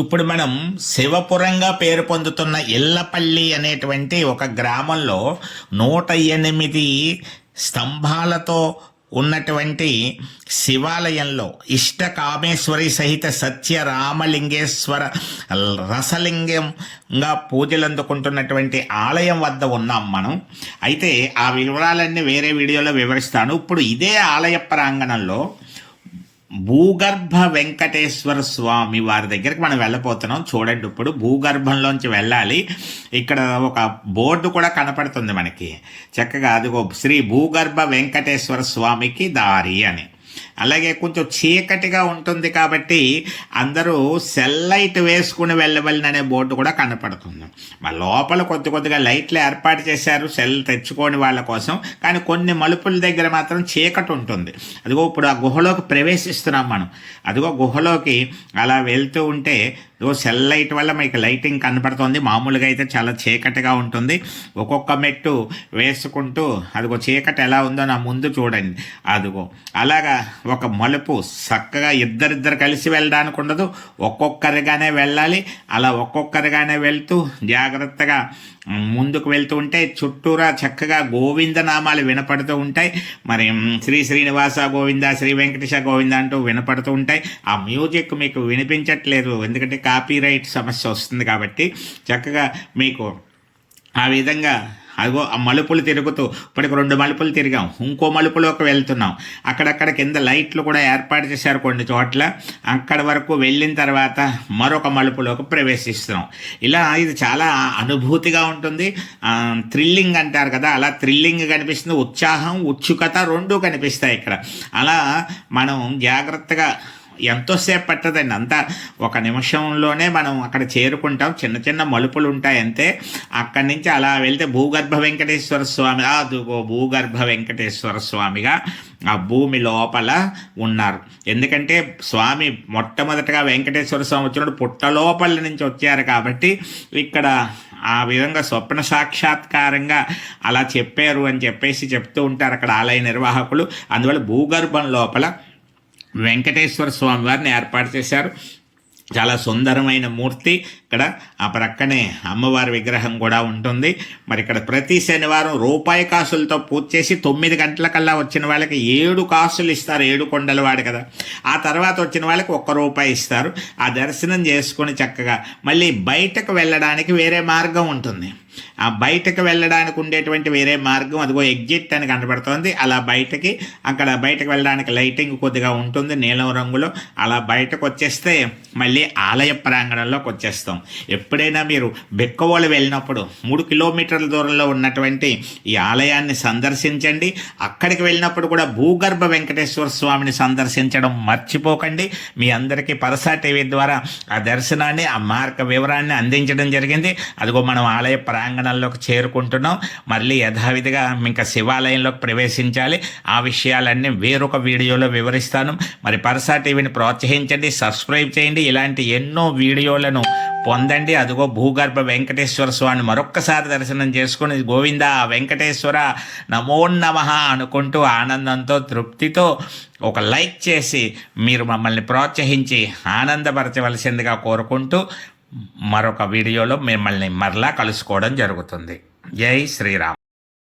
ఇప్పుడు మనం శివపురంగా పేరు పొందుతున్న ఇల్లపల్లి అనేటువంటి ఒక గ్రామంలో నూట ఎనిమిది స్తంభాలతో ఉన్నటువంటి శివాలయంలో ఇష్ట కామేశ్వరి సహిత సత్య రామలింగేశ్వర రసలింగంగా పూజలు అందుకుంటున్నటువంటి ఆలయం వద్ద ఉన్నాం మనం. అయితే ఆ వివరాలన్నీ వేరే వీడియోలో వివరిస్తాను. ఇప్పుడు ఇదే ఆలయ ప్రాంగణంలో భూగర్భ వెంకటేశ్వర స్వామి వారి దగ్గరికి మనం వెళ్ళిపోతున్నాం చూడండి ఇప్పుడు భూగర్భంలోంచి వెళ్ళాలి. ఇక్కడ ఒక బోర్డు కూడా కనపడుతుంది మనకి. చక్కగా అదిగో శ్రీ భూగర్భ వెంకటేశ్వర స్వామికి దారి అని. అలాగే కొంచెం చీకటిగా ఉంటుంది కాబట్టి అందరూ సెల్ లైట్ వేసుకుని వెళ్ళవలననే బోర్డు కూడా కనపడుతుంది. మా లోపల కొద్ది కొద్దిగా లైట్లు ఏర్పాటు చేశారు సెల్ తెచ్చుకోని వాళ్ళ కోసం. కానీ కొన్ని మలుపుల దగ్గర మాత్రం చీకటి ఉంటుంది. అదిగో ఇప్పుడు ఆ గుహలోకి ప్రవేశిస్తున్నాం మనం. అదిగో గుహలోకి అలా వెళ్తూ ఉంటే ఇదిగో సెల్ లైట్ వల్ల మీకు లైటింగ్ కనపడుతుంది. మామూలుగా అయితే చాలా చీకటిగా ఉంటుంది. ఒక్కొక్క మెట్టు వేసుకుంటూ అదిగో చీకటి ఎలా ఉందో నా ముందు చూడండి. అదిగో అలాగా ఒక మలుపు చక్కగా ఇద్దరిద్దరు కలిసి వెళ్ళడానికి ఉండదు. ఒక్కొక్కరిగానే వెళ్ళాలి. అలా ఒక్కొక్కరిగానే వెళ్తూ జాగ్రత్తగా ముందుకు వెళ్తూ ఉంటే చుట్టూరా చక్కగా గోవింద నామాలు వినపడుతూ ఉంటాయి. మరి శ్రీ శ్రీనివాస గోవింద శ్రీ వెంకటేశ గోవింద అంటూ వినపడుతూ ఉంటాయి. ఆ మ్యూజిక్ మీకు వినిపించట్లేదు. ఎందుకంటే కాపీరైట్ సమస్య వస్తుంది కాబట్టి చక్కగా మీకు ఆ విధంగా అదిగో ఆ మలుపులు తిరుగుతూ ఇప్పటికి రెండు మలుపులు తిరిగాం. ఇంకో మలుపులోకి వెళ్తున్నాం. అక్కడక్కడ కింద లైట్లు కూడా ఏర్పాటు చేశారు కొన్ని చోట్ల. అక్కడ వరకు వెళ్ళిన తర్వాత మరొక మలుపులోకి ప్రవేశిస్తున్నాం. ఇలా ఇది చాలా అనుభూతిగా ఉంటుంది. థ్రిల్లింగ్ అంటారు కదా అలా థ్రిల్లింగ్ కనిపిస్తుంది. ఉత్సాహం ఉత్సుకత రెండూ కనిపిస్తాయి ఇక్కడ. అలా మనం జాగ్రత్తగా ఎంతోసేపు పట్టదండి అంతా ఒక నిమిషంలోనే మనం అక్కడ చేరుకుంటాం. చిన్న చిన్న మలుపులు ఉంటాయి అంతే అక్కడి నుంచి అలా వెళ్తే భూగర్భ వెంకటేశ్వర స్వామి అదుగో భూగర్భ వెంకటేశ్వర స్వామిగా ఆ భూమి లోపల ఉన్నారు. ఎందుకంటే స్వామి మొట్టమొదటగా వెంకటేశ్వర స్వామి వచ్చినప్పుడు పుట్ట లోపల నుంచి వచ్చారు కాబట్టి ఇక్కడ ఆ విధంగా స్వప్న సాక్షాత్కారంగా అలా చెప్పారు అని చెప్పేసి చెప్తూ ఉంటారు అక్కడ ఆలయ నిర్వాహకులు. అందువల్ల భూగర్భం లోపల వెంకటేశ్వర స్వామి వారిని ఏర్పాటు చేశారు. చాలా సుందరమైన మూర్తి ఇక్కడ. ఆ ప్రక్కనే అమ్మవారి విగ్రహం కూడా ఉంటుంది. మరి ఇక్కడ ప్రతి శనివారం రూపాయి కాసులతో పూజ చేసి తొమ్మిది గంటలకల్లా వచ్చిన వాళ్ళకి ఏడు కాసులు ఇస్తారు. ఏడు కొండల వాడు కదా. ఆ తర్వాత వచ్చిన వాళ్ళకి ఒక్క రూపాయి ఇస్తారు. ఆ దర్శనం చేసుకొని చక్కగా మళ్ళీ బయటకు వెళ్ళడానికి వేరే మార్గం ఉంటుంది. ఆ బయటకు వెళ్ళడానికి ఉండేటువంటి వేరే మార్గం అదిగో ఎగ్జిట్ అని కనబడుతోంది. అలా బయటకి అక్కడ బయటకు వెళ్ళడానికి లైటింగ్ కొద్దిగా ఉంటుంది నీలం రంగులో. అలా బయటకు వచ్చేస్తే మళ్ళీ ఆలయ ప్రాంగణంలోకి వచ్చేస్తాం. ఎప్పుడైనా మీరు బెక్కవోలు వెళ్ళినప్పుడు మూడు కిలోమీటర్ల దూరంలో ఉన్నటువంటి ఈ ఆలయాన్ని సందర్శించండి. అక్కడికి వెళ్ళినప్పుడు కూడా భూగర్భ వెంకటేశ్వర స్వామిని సందర్శించడం మర్చిపోకండి. మీ అందరికీ పరసా టీవీ ద్వారా ఆ దర్శనాన్ని ఆ మార్గ వివరాన్ని అందించడం జరిగింది. అదిగో మనం ఆలయ ప్రాంగణం ప్రాంగణంలోకి చేరుకుంటున్నాం. మళ్ళీ యథావిధిగా ఇంకా శివాలయంలోకి ప్రవేశించాలి. ఆ విషయాలన్నీ వేరొక వీడియోలో వివరిస్తాను. మరి పరసా టీవీని ప్రోత్సహించండి సబ్స్క్రైబ్ చేయండి. ఇలాంటి ఎన్నో వీడియోలను పొందండి. అదిగో భూగర్భ వెంకటేశ్వర స్వామిని మరొక్కసారి దర్శనం చేసుకుని గోవింద వెంకటేశ్వర నమో నమ అనుకుంటూ ఆనందంతో తృప్తితో ఒక లైక్ చేసి మీరు మమ్మల్ని ప్రోత్సహించి ఆనందపరచవలసిందిగా కోరుకుంటూ మరొక వీడియోలో మిమ్మల్ని మరలా కలుసుకోవడం జరుగుతుంది. జై శ్రీరామ్.